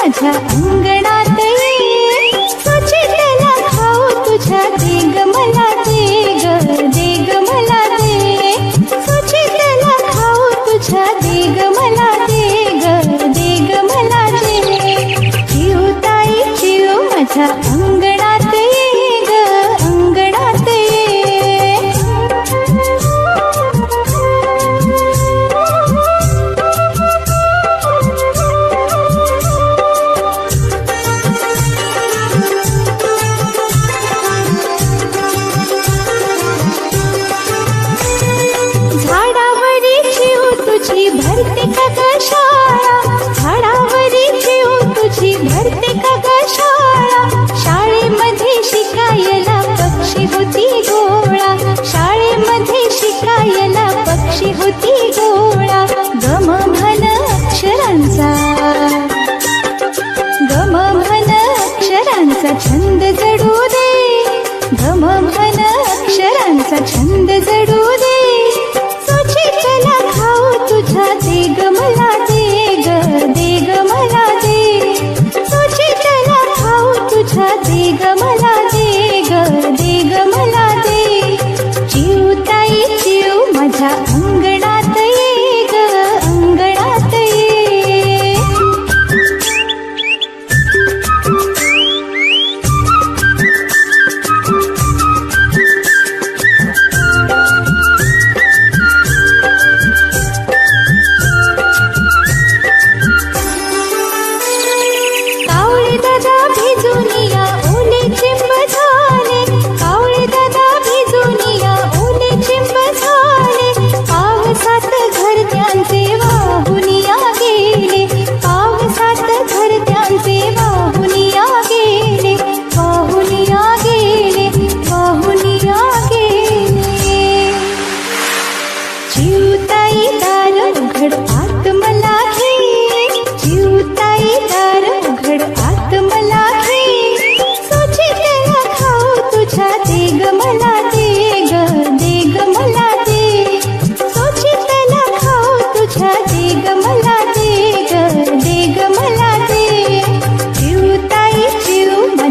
माझ्या अंगणा समघन अक्षरांचा छंद जडू दे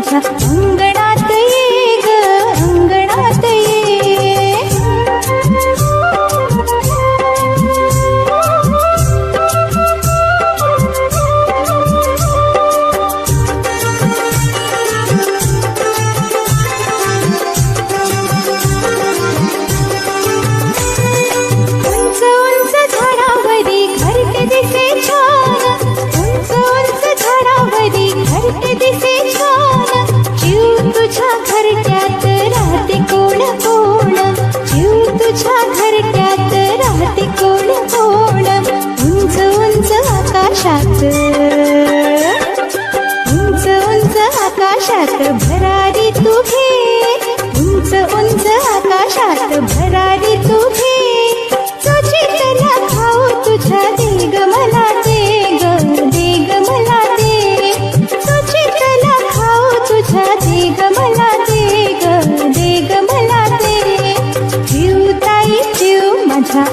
Thank you. आकाशात. उंच उंच आकाशात भरारी तुझे. उंच उंच आकाशात भरारी तुझे. तुझी कला खाऊ तुझ्या देग मला दे ग देग मला दे तुझी कला खाऊ तुझ्या देग मला दे ग देग मला दे जीव ताई जीव माझ्या